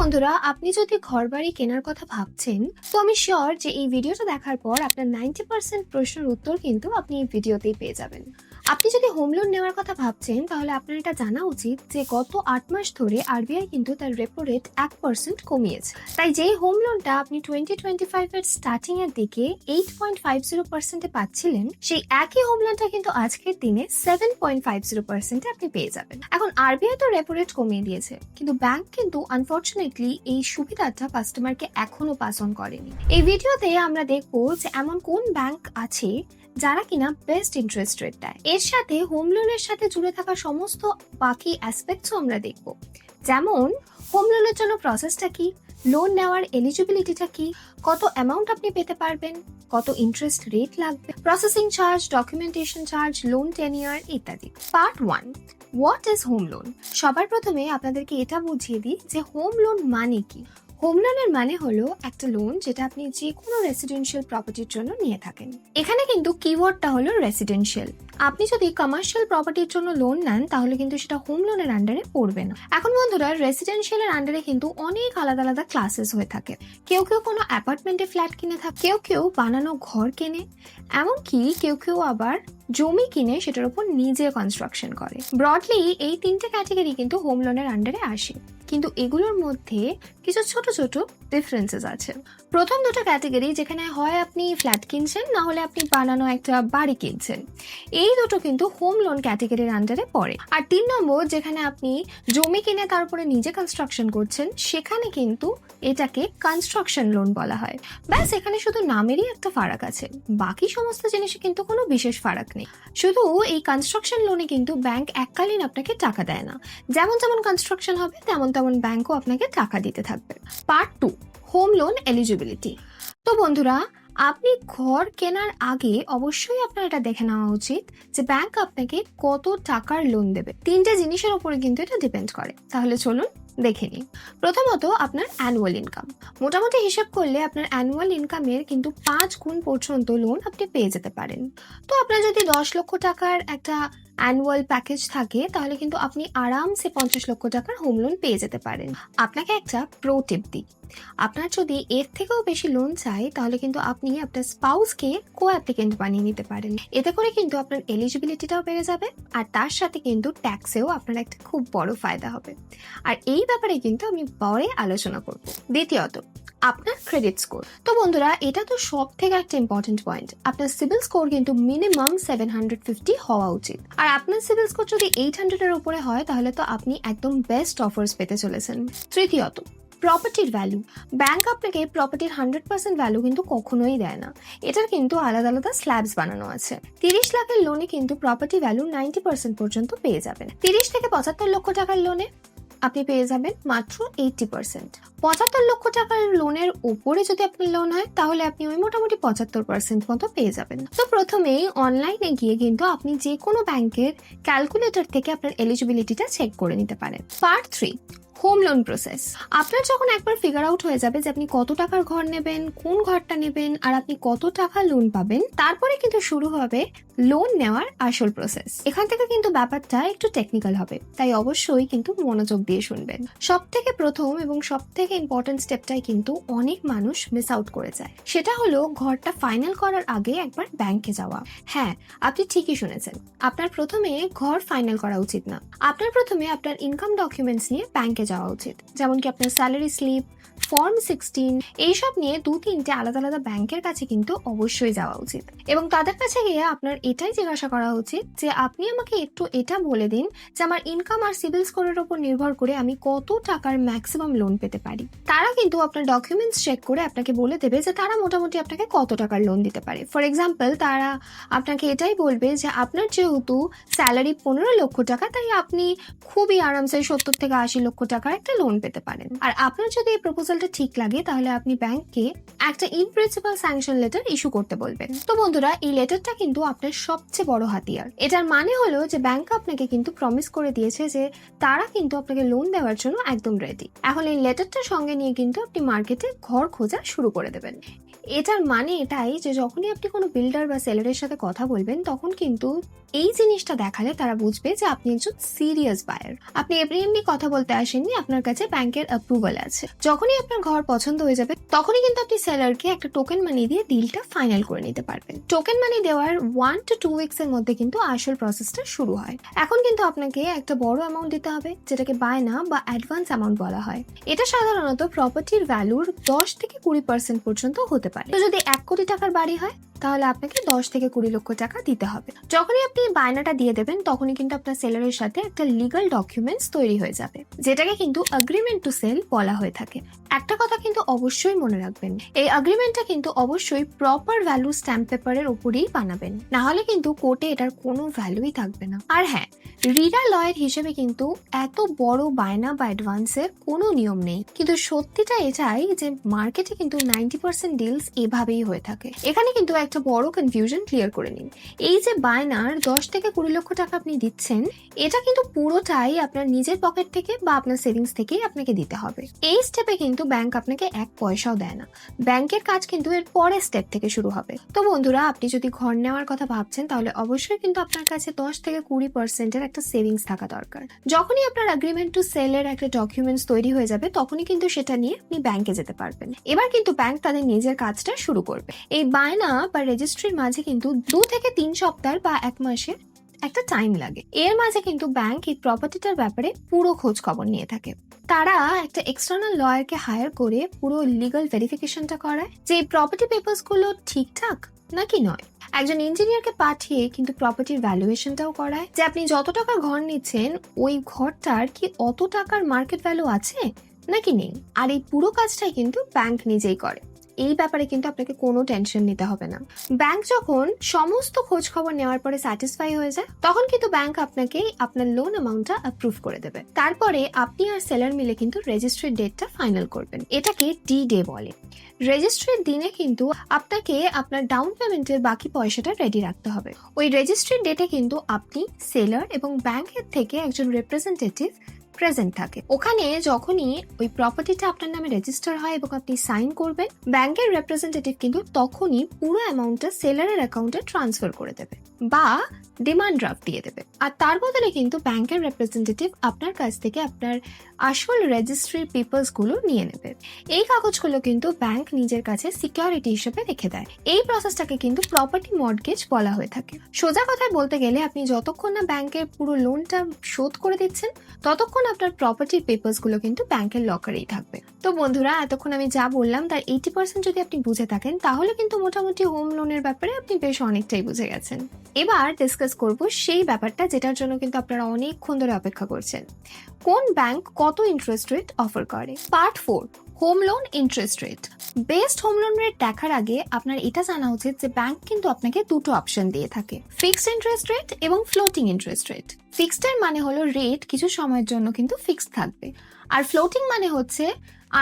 বন্ধুরা, আপনি যদি ঘর বাড়ি কেনার কথা ভাবছেন, তো আমি শিওর যে এই ভিডিওটা দেখার পর আপনার নাইনটি পার্সেন্ট প্রশ্নের উত্তর কিন্তু আপনি এই ভিডিওতেই পেয়ে যাবেন। আপনি যদি হোম লোন নেওয়ার কথা ভাবছেন, তাহলে আপনার এটা জানা উচিত যে গত আট মাস ধরে আরবিআই কিন্তু তার রেপো রেট এক পার্সেন্ট কমিয়েছে। তাই যেই হোম লোনটা আপনি টোয়েন্টি টোয়েন্টি ফাইভ এর স্টার্টিং এর দিকে এইট পয়েন্ট ফাইভ জিরো পার্সেন্টে পাচ্ছিলেন, সেই একই হোম লোনটা কিন্তু আজকের দিনে সেভেন পয়েন্ট ফাইভ জিরো পার্সেন্টে আপনি পেয়ে যাবেন। এখন আরবিআই তো রেপো রেট কমিয়ে দিয়েছে, কিন্তু ব্যাংক কিন্তু আনফর্চুনেটলি এই সুবিধাটা কাস্টমারকে এখনও পাস অন করেনি। এই ভিডিওতে আমরা দেখব যে এমন কোন ব্যাংক আছে যারা কিনা বেস্ট ইন্টারেস্ট রেট দেয়। এর সাথে হোম লোনের সাথে জুড়ে থাকা সমস্ত বাকি অ্যাসপেক্টসও আমরা দেখব। যেমন হোম লোনের জন্য প্রসেসটা কি? লোন নেওয়ার এলিজিবিলিটিটা কি? কত অ্যামাউন্ট আপনি পেতে পারবেন? কত ইন্টারেস্ট রেট লাগবে? Processing charge documentation charge loan tenure ইত্যাদি। Part one what is home loan সবার প্রথমে আপনাদেরকে এটা বুঝিয়ে দিই যে হোম লোন মানে কি। হোম লোনের মানে হলো একটা লোন যেটা আপনি যে কোনো রেসিডেন্সিয়াল প্রপার্টির জন্য নিয়ে থাকেন। এখানে কিন্তু কিওয়ার্ডটা হলো রেসিডেন্সিয়াল আপনি যদি কমার্শিয়াল প্রপার্টির জন্য লোন নেন, তাহলে কিন্তু সেটা হোম লোনের আন্ডারে পড়বে না। এখন বন্ধুরা রেসিডেন্সিয়ালের আন্ডারে কিন্তু অনেক আলাদা আলাদা ক্লাসেস হয়ে থাকে। কেউ কেউ কোনো অ্যাপার্টমেন্টে ফ্ল্যাট কিনে থাকে, কেউ কেউ বানানো ঘর কেনে। এমনকি কেউ কেউ আবার জমি কিনে, সেটার উপর নিজে কনস্ট্রাকশন করে। ব্রডলি এই তিনটে ক্যাটাগরি কিন্তু হোম লোনের আন্ডারে আসে। কিন্তু এগুলোর মধ্যে কিছু ছোট ছোট ডিফারেন্সেস আছে। প্রথম দুটো ক্যাটাগরি যেখানে হয় আপনি ফ্ল্যাট কিনছেন, না হলে আপনি বানানো একটা বাড়ি কিনছেন। এই দুটো কিন্তু হোম লোন ক্যাটাগরির আন্ডারে পড়ে। আর তিন নম্বর যেখানে আপনি জমি কিনে তারপরে নিজে কনস্ট্রাকশন করছেন, সেখানে কিন্তু এটাকে কনস্ট্রাকশন লোন বলা হয়। ব্যাস, এখানে শুধু নামেরই একটা ফারাক আছে। বাকি সমস্ত জিনিসে কিন্তু কোনো বিশেষ ফারাক নেই। শুধু এই কনস্ট্রাকশন লোনে কিন্তু ব্যাংক এককালীন আপনাকে টাকা দেয় না। যেমন যেমন কনস্ট্রাকশন হবে, তেমন তেমন ব্যাংকও আপনাকে টাকা দিতে থাকবে। Part two home loan eligibility. তো বন্ধুরা, আপনি ঘর কেনার আগে অবশ্যই আপনার এটা দেখে নেওয়া উচিত যে ব্যাংক আপনাকে কত টাকার লোন দেবে। তিনটে জিনিসের উপরে কিন্তু এটা ডিপেন্ড করে। তাহলে চলুন দেখে নিই। প্রথমত, আপনার অ্যানুয়াল ইনকাম মোটামুটি হিসাব করলে আপনার অ্যানুয়াল ইনকামের কিন্তু পাঁচ গুণ পর্যন্ত লোন আপনি পেয়ে যেতে পারেন। তো আপনার যদি দশ লক্ষ টাকার একটা অ্যানুয়াল প্যাকেজ থাকে, তাহলে কিন্তু আপনি আরামসে পঞ্চাশ লক্ষ টাকার হোম লোন পেয়ে যেতে পারেন। আপনাকে একটা প্রো টিপ দিই। আপনার যদি এর থেকেও বেশি লোন চাই তাহলে কিন্তু আপনি আপনার স্পাউসকে কো অ্যাপ্লিকেন্ট বানিয়ে নিতে পারেন। এতে করে কিন্তু আপনার এলিজিবিলিটিটাও বেড়ে যাবে, আর তার সাথে কিন্তু ট্যাক্সেও আপনার একটা খুব বড় ফায়দা হবে। আর এই ব্যাপারে কিন্তু আমি পরে আলোচনা করব। দ্বিতীয়ত আপনার ক্রেডিট স্কোর তো বন্ধুরা, এটা তো সব থেকে একটা ইম্পর্টেন্ট পয়েন্ট আপনার সিভিল স্কোর কিন্তু মিনিমাম সেভেন হান্ড্রেড ফিফটি হওয়া উচিত। আর আপনার সিভিল স্কোর যদি এইট হান্ড্রেডের উপরে হয়, তাহলে তো আপনি একদম বেস্ট অফার্স পেতে চলেছেন। তৃতীয়ত প্রপার্টির ভ্যালু ব্যাংক আপনাকে প্রপার্টির হান্ড্রেড পার্সেন্ট ভ্যালু কিন্তু কখনোই দেয় না। এটার কিন্তু আলাদা আলাদা স্ল্যাবস বানানো আছে। তিরিশ লাখের লোনে কিন্তু প্রপার্টি ভ্যালু নাইনটি পার্সেন্ট পর্যন্ত পেয়ে যাবেন। তিরিশ থেকে পঁচাত্তর লক্ষ টাকার লোনে আপনি পেয়ে যাবেন মাত্র এইটি পার্সেন্ট পঁচাত্তর লক্ষ টাকার লোনের উপরে যদি আপনার লোন হয়, তাহলে আপনি ওই মোটামুটি পঁচাত্তর পার্সেন্ট মতো পেয়ে যাবেন। তো প্রথমেই অনলাইনে গিয়ে কিন্তু আপনি যে কোনো ব্যাংকের ক্যালকুলেটর থেকে আপনার এলিজিবিলিটিটা চেক করে নিতে পারেন। Part three home loan process. আপনার যখন একবার ফিগার আউট হয়ে যাবে যে আপনি কত টাকার ঘর নেবেন, কোন ঘরটা নেবেন, আর আপনি কত টাকা লোন পাবেন, তারপরে কিন্তু শুরু হবে লোন নেওয়ার আসল প্রসেস এখান থেকে কিন্তু ব্যাপারটা একটু টেকনিক্যাল হবে, তাই অবশ্যই কিন্তু মনোযোগ দিয়ে শুনবেন। সব থেকে প্রথম এবং সব থেকে ইম্পর্টেন্ট স্টেপটাই কিন্তু অনেক মানুষ মিস আউট করে যায়। সেটা হলো ঘরটা ফাইনাল করার আগে একবার ব্যাংকে যাওয়া। হ্যাঁ আপনি ঠিকই শুনেছেন, আপনার প্রথমে ঘর ফাইনাল করা উচিত না। আপনার প্রথমে আপনার ইনকাম ডকুমেন্টস নিয়ে ব্যাংকে যাওয়া উচিত। যেমন কি আপনার স্যালারি স্লিপ ফর্ম সিক্সটিন এইসব নিয়ে দু তিনটে আলাদা আলাদা ব্যাংকের কাছে কিন্তু অবশ্যই যাওয়া উচিত। এবং তাদের কাছে গিয়ে আপনার এটাই জিজ্ঞাসা করা উচিত যে, আপনি আমাকে একটু এটা বলে দিন যে, আমার ইনকাম আর সিভিল স্কোরের উপর নির্ভর করে আমি কত টাকার ম্যাক্সিমাম লোন পেতে পারি। তারা কিন্তু আপনার ডকুমেন্টস চেক করে আপনাকে বলে দেবে যে, তারা মোটামুটি আপনাকে কত টাকার লোন দিতে পারে। ফর এক্সাম্পল তারা আপনাকে এটাই বলবে যে, আপনার যেহেতু স্যালারি পনেরো লক্ষ টাকা, তাই আপনি খুবই আরামসে সত্তর থেকে আশি লক্ষ টাকার একটা লোন পেতে পারেন। আর আপনার যদি এই প্রপোজালটা ঠিক লাগে, তাহলে আপনি ব্যাংককে একটা in principle sanction letter issue করতে বলবেন। তো বন্ধুরা, এই লেটারটা কিন্তু আপনার সবচেয়ে বড় হাতিয়ার। এটার মানে হলো যে ব্যাংক আপনাকে কিন্তু প্রমিস করে দিয়েছে যে তারা কিন্তু আপনাকে লোন দেওয়ার জন্য একদম রেডি এখন এই লেটারটা সঙ্গে নিয়ে কিন্তু আপনি মার্কেটে ঘর খোঁজা শুরু করে দেবেন। এটার মানে এটাই যে যখনই আপনি কোনো বিল্ডার বা সেলারের সাথে কথা বলবেন, তখন কিন্তু এই জিনিসটা দেখালে তারা বুঝবে যে আপনি একজন সিরিয়াস বায়ার আপনি এমনি এমনি কথা বলতে আসেননি, আপনার কাছে ব্যাংকের অ্যাপ্রুভাল আছে। যখনই আপনার ঘর পছন্দ হয়ে যাবে, তখনই কিন্তু আপনি সেলারকে একটা টোকেন মানি দিয়ে ডিলটা ফাইনাল করে নিতে পারবেন। টোকেন মানি দেওয়ার ওয়ান টু টু উইকস এর মধ্যে কিন্তু আসল প্রসেসটা শুরু হয়। এখন কিন্তু আপনাকে একটা বড় অ্যামাউন্ট দিতে হবে, যেটাকে বায়না বা অ্যাডভান্স অ্যামাউন্ট বলা হয়। এটা সাধারণত প্রপার্টির ভ্যালুর দশ থেকে কুড়ি পার্সেন্ট পর্যন্ত হতে পারে। তো যদি এক কোটি টাকার বাড়ি হয়, তাহলে আপনাকে দশ থেকে কুড়ি লক্ষ টাকা দিতে হবে। যখনই আপনি বায়নাটা দিয়ে দেবেন, তখনই কিন্তু আপনার সেলারের সাথে একটা লিগাল ডকুমেন্টস তৈরি হয়ে যাবে। যেটাকে কিন্তু এগ্রিমেন্ট টু সেল বলা হয়ে থাকে। একটা কথা কিন্তু অবশ্যই মনে রাখবেন, এই এগ্রিমেন্টটা কিন্তু অবশ্যই প্রপার ভ্যালু স্ট্যাম্প পেপারের উপরেই বানাবেন। না হলে কিন্তু কোর্টে এটার কোনো ভ্যালুই থাকবে না। আর হ্যাঁ রিডার লয়ের হিসেবে কিন্তু এত বড় বায়না বা অ্যাডভান্সের কোনো নিয়ম নেই। কিন্তু সত্যিটা এটাই যে মার্কেটে কিন্তু নাইনটি পার্সেন্ট ডিলস এভাবেই হয়ে থাকে। এখানে কিন্তু একটা বড় কনফিউশন ক্লিয়ার করে নিন। এই যে বায়নার দশ থেকে কুড়ি লক্ষ টাকা আপনি দিচ্ছেন, এটা কিন্তু পুরোটাই আপনার নিজের পকেট থেকে বা আপনার সেভিংস থেকেই আপনাকে দিতে হবে। এই স্টেপে কিন্তু ব্যাংক আপনাকে এক পয়সাও দেয় না। ব্যাংকের কাজ কিন্তু এর পরের স্টেপ থেকে শুরু হবে। তো বন্ধুরা, আপনি যদি ঘর নেওয়ার কথা ভাবছেন, তাহলে অবশ্যই কিন্তু আপনার কাছে দশ থেকে কুড়ি পার্সেন্টের একটা সেভিংস থাকা দরকার। যখনই আপনার এগ্রিমেন্ট টু সেলের একটা ডকুমেন্টস তৈরি হয়ে যাবে, তখনই কিন্তু সেটা নিয়ে আপনি ব্যাংকে যেতে পারবেন। এবার কিন্তু ব্যাংক তাদের নিজের কাজটা শুরু করবে। এই বায়না বা রেজিস্ট্রির মাঝে কিন্তু দু থেকে তিন সপ্তাহ বা এক মাসে একটা টাইম লাগে। এর মাঝে কিন্তু ব্যাংক এই প্রপার্টিটার ব্যাপারে পুরো খোঁজ খবর নিয়ে থাকে। তারা একটা এক্সটার্নাল লয়ারকে হায়ার করে পুরো লিগাল ভেরিফিকেশনটা করায়। যে প্রপার্টি পেপারসগুলো ঠিকঠাক নাকি নয়? একজন ইঞ্জিনিয়ারকে পাঠিয়ে কিন্তু প্রপার্টির ভ্যালুয়েশনটাও করায়। যে আপনি যত টাকা ঘর নিচ্ছেন, ওই ঘরটার কি অত টাকার মার্কেট ভ্যালু আছে নাকি নেই? আর এই পুরো কাজটাই কিন্তু ব্যাংক নিজেই করে। এই ব্যাপারে কিন্তু আপনাকে কোনো টেনশন নিতে হবে না। ব্যাংক যখন সমস্ত খোঁজ খবর নেওয়ার পরে স্যাটিসফাই হয়ে যায়, তখন কিন্তু ব্যাংক আপনাকে আপনার লোন অ্যামাউন্টটা অ্যাপ্রুভ করে দেবে। তারপরে আপনি আর সেলার মিলে কিন্তু রেজিস্ট্রির ডেটটা ফাইনাল করবেন। এটাকে ডি ডে বলে রেজিস্ট্রির দিনে কিন্তু আপনাকে আপনার ডাউন পেমেন্টের বাকি পয়সাটা রেডি রাখতে হবে। ওই রেজিস্ট্রির ডেটে কিন্তু আপনি সেলার এবং ব্যাংকের থেকে একজন রিপ্রেজেন্টেটিভ প্রেজেন্ট থাকে। ওখানে যখনই ওই প্রপার্টিটা আপনার নামে রেজিস্টার হয় এবং আপনি সাইন করবেন, ব্যাংকের রিপ্রেজেন্টেটিভ কিন্তু তখনই পুরো অ্যামাউন্টটা সেলারের অ্যাকাউন্টে ট্রান্সফার করে দেবে বা ডিমান্ড ড্রাফট দিয়ে দেবে। আর তার বদলে কিন্তু ব্যাংকের রিপ্রেজেন্টেটিভ আপনার কাছ থেকে আপনার আসল রেজিস্ট্রির পেপার্সগুলো নিয়ে নেবে। এই কাগজগুলো কিন্তু ব্যাংক নিজের কাছে সিকিউরিটি হিসেবে রেখে দেয়। এই প্রসেসটাকে কিন্তু প্রপার্টি মর্টগেজ বলা হয়ে থাকে। সোজা কথায় বলতে গেলে আপনি যতক্ষণ না ব্যাংকের পুরো লোনটা শোধ করে দিচ্ছেন, ততক্ষণ আপনার প্রপার্টিরগুলো কিন্তু ব্যাংকের লকারেই থাকবে। তো বন্ধুরা, এতক্ষণ আমি যা বললাম, তার এইটি পার্সেন্ট যদি আপনি বুঝে থাকেন, তাহলে কিন্তু মোটামুটি হোম লোনের ব্যাপারে আপনি বেশ অনেকটাই বুঝে গেছেন। এবার ডিসকাস করব সেই ব্যাপারটা যেটার জন্য কিন্তু আপনারা অনেকক্ষণ ধরে অপেক্ষা করছেন। কোন ব্যাংক কত ইন্টারেস্ট রেট অফার করে? Part four home loan interest rate best home loan rate দেখার আগে আপনার এটা জানা উচিত যে ব্যাংক কিন্তু আপনাকে দুটো অপশন দিয়ে থাকে। ফিক্সড ইন্টারেস্ট রেট এবং ফ্লোটিং ইন্টারেস্ট রেট ফিক্সড এর মানে হলো রেট কিছু সময়ের জন্য কিন্তু ফিক্সড থাকবে। আর ফ্লোটিং মানে হচ্ছে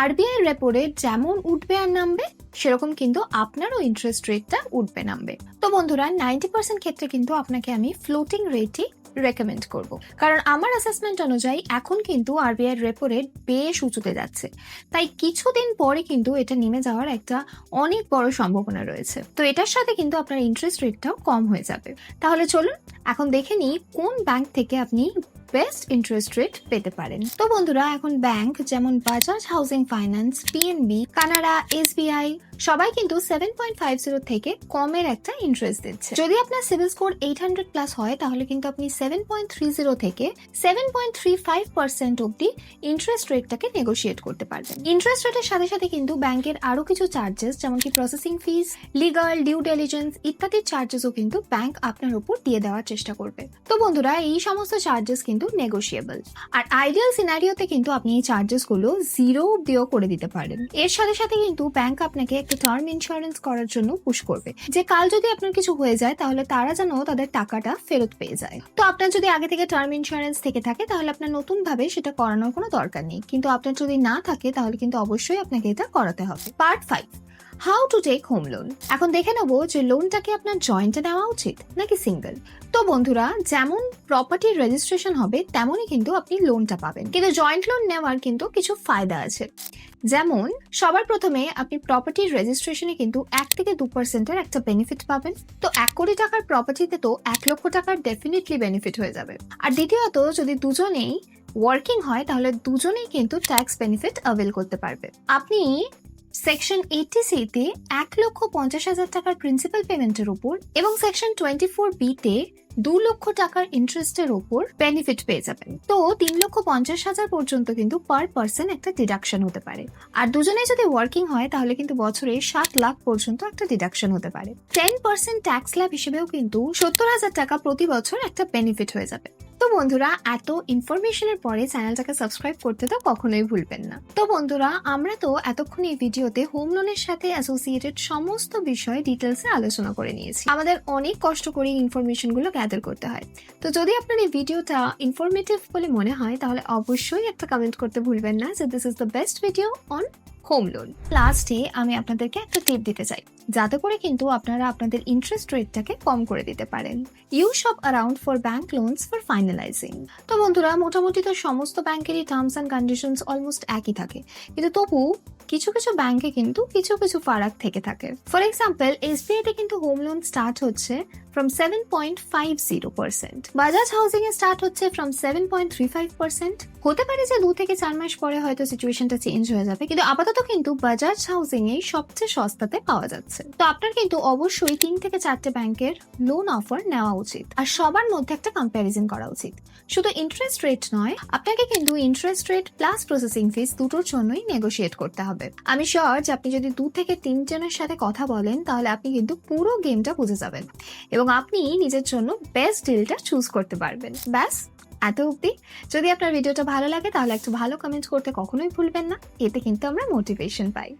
আরবিআই রেপো রেট যেমন উঠবে আর নামবে, সেরকম কিন্তু আপনারও ইন্টারেস্ট রেটটা উঠবে নামবে। তো বন্ধুরা নাইনটি পার্সেন্ট ক্ষেত্রে কিন্তু আপনাকে আমি ফ্লোটিং রেটই রেকমেন্ড করব। কারণ আমার অ্যাসেসমেন্ট অনুযায়ী এখন কিন্তু আরবিআই রেপো রেট বেশ উঁচুতে যাচ্ছে। তাই কিছুদিন পরে কিন্তু এটা নেমে যাওয়ার একটা অনেক বড় সম্ভাবনা রয়েছে। তো এটার সাথে কিন্তু আপনার ইন্টারেস্ট রেটটাও কম হয়ে যাবে। তাহলে চলুন, এখন দেখে নিই কোন ব্যাংক থেকে আপনি বেস্ট ইন্টারেস্ট রেট পেতে পারেন। তো বন্ধুরা, এখন ব্যাংক যেমন Bajaj housing finance PNB Canara SBI সবাই কিন্তু সেভেন পয়েন্ট ফাইভ জিরো থেকে কমের একটা ইন্টারেস্ট দিচ্ছে। যদি আপনার CIBIL score eight hundred plus হয়, তাহলে কিন্তু আপনি সেভেন পয়েন্ট থ্রি জিরো থেকে seven point three five percent অব্দি ইন্টারেস্ট রেটটাকে নেগোশিয়েট করতে পারবেন। ইন্টারেস্ট রেটের সাথে সাথে কিন্তু ব্যাংকের আরও কিছু চার্জেস যেমন কি processing fees legal due diligence ইত্যাদি চার্জেসও কিন্তু ব্যাংক আপনার উপর দিয়ে দেওয়ার চেষ্টা করবে। তো বন্ধুরা, এই সমস্ত চার্জেস কিন্তু নেগোশিয়েবল আর আইডিয়াল সিনারিওতে কিন্তু আপনি এই চার্জেসগুলো জিরো অব্দিও করে দিতে পারেন। এর সাথে সাথে কিন্তু ব্যাংক আপনাকে একটা টার্ম ইন্স্যুরেন্স করার জন্য পুশ করবে। যে কাল যদি আপনার কিছু হয়ে যায়, তাহলে তারা যেন তাদের টাকাটা ফেরত পেয়ে যায়। তো আপনার যদি আগে থেকে টার্ম ইন্স্যুরেন্স থেকে থাকে, তাহলে আপনার নতুন ভাবে সেটা করানোর কোনো দরকার নেই। কিন্তু আপনার যদি না থাকে, তাহলে কিন্তু অবশ্যই আপনাকে এটা করাতে হবে। Part five how to take home loan এখন দেখে নেব যে লোনটাকে আপনার জয়েন্টে নেওয়া উচিত নাকি সিঙ্গেল তো বন্ধুরা, যেমন প্রপার্টির রেজিস্ট্রেশন হবে, তেমনই কিন্তু আপনি লোনটা পাবেন। কিন্তু জয়েন্ট লোন নেওয়ার কিন্তু কিছু ফায়দা আছে। যেমন, সবার প্রথমে আপনি প্রপার্টির রেজিস্ট্রেশনে কিন্তু এক থেকে দু পার্সেন্টের একটা বেনিফিট পাবেন। তো এক কোটি টাকার প্রপার্টিতে তো এক লক্ষ টাকার ডেফিনেটলি বেনিফিট হয়ে যাবে। আর দ্বিতীয়ত, যদি দুজনেই ওয়ার্কিং হয়, তাহলে দুজনেই কিন্তু ট্যাক্স বেনিফিট অ্যাভেল করতে পারবে। আপনি সেকশন এইটি সিতে এক লক্ষ পঞ্চাশ হাজার টাকার প্রিন্সিপাল পেমেন্টের উপর এবং সেকশন টোয়েন্টি ফোর বিতে দু লক্ষ টাকার ইন্টারেস্টের উপর বেনিফিট পেয়ে যাবেন। তো তিন লক্ষ পঞ্চাশ হাজার পর্যন্ত কিন্তু পার পার্সন একটা ডিডাকশন হতে পারে। আর দুজনে যদি ওয়ার্কিং হয়, তাহলে কিন্তু বছরে সাত লাখ পর্যন্ত একটা ডিডাকশন হতে পারে। টেন পার্সেন্ট ট্যাক্স ল্যাব হিসেবেও কিন্তু সত্তর হাজার টাকা প্রতি বছর একটা বেনিফিট হয়ে যাবে। তো বন্ধুরা, এত ইনফরমেশনের পরে চ্যানেলটাকে সাবস্ক্রাইব করতে তো কখনোই ভুলবেন না। তো বন্ধুরা, আমরা তো এতক্ষণ এই ভিডিওতে হোম লোনের সাথে অ্যাসোসিয়েটেড সমস্ত বিষয়ে ডিটেলসে আলোচনা করে নিয়েছি। আমাদের অনেক কষ্ট করে ইনফরমেশনগুলো গ্যাদার করতে হয়। তো যদি আপনার এই ভিডিওটা ইনফরমেটিভ বলে মনে হয়, তাহলে অবশ্যই একটা কমেন্ট করতে ভুলবেন না যে this is the best video on home loan লাস্টে আমি আপনাদেরকে একটা টিপ দিতে চাই। যাতে করে কিন্তু আপনারা আপনাদের ইন্টারেস্ট রেটটাকে কম করে দিতে পারেন। You shop around for bank loans for finalising তো বন্ধুরা, মোটামুটি তো সমস্ত ব্যাংকেরই টার্মস অ্যান্ড কন্ডিশনস অলমোস্ট একই থাকে। কিন্তু তবু কিছু কিছু ব্যাংকে কিন্তু কিছু কিছু ফারাক থেকে থাকে। ফর এক্সাম্পল এসবিআই তে কিন্তু হোম লোন স্টার্ট হচ্ছে from seven point five zero percent Bajaj housing A start হচ্ছে from seven point three five percent হতে পারে যে দু থেকে চার মাস পরে হয়তো সিচুয়েশনটা চেঞ্জ হয়ে যাবে, কিন্তু আপাতত কিন্তু বাজাজ হাউসিং এ সবচেয়ে সস্তাতে পাওয়া যাচ্ছে। তো আপনার কিন্তু অবশ্যই তিন থেকে চারটে ব্যাংকের লোন অফার নেওয়া উচিত, আর সবার মধ্যে একটা কম্প্যারিজন করা উচিত। শুধু ইন্টারেস্ট রেট নয়, আপনাকে কিন্তু interest rate plus processing fees দুটোর জন্যই নেগোশিয়েট করতে হবে। আমি শিওর যে আপনি যদি দু থেকে তিনজনের সাথে কথা বলেন, তাহলে আপনি কিন্তু পুরো গেমটা বুঝে যাবেন এবং আপনি নিজের জন্য বেস্ট ডিলটা চুজ করতে পারবেন। ব্যাস, এত অবধি। যদি আপনার ভিডিওটা ভালো লাগে, তাহলে একটু ভালো কমেন্ট করতে কখনোই ভুলবেন না। এতে কিন্তু আমরা মোটিভেশন পাই।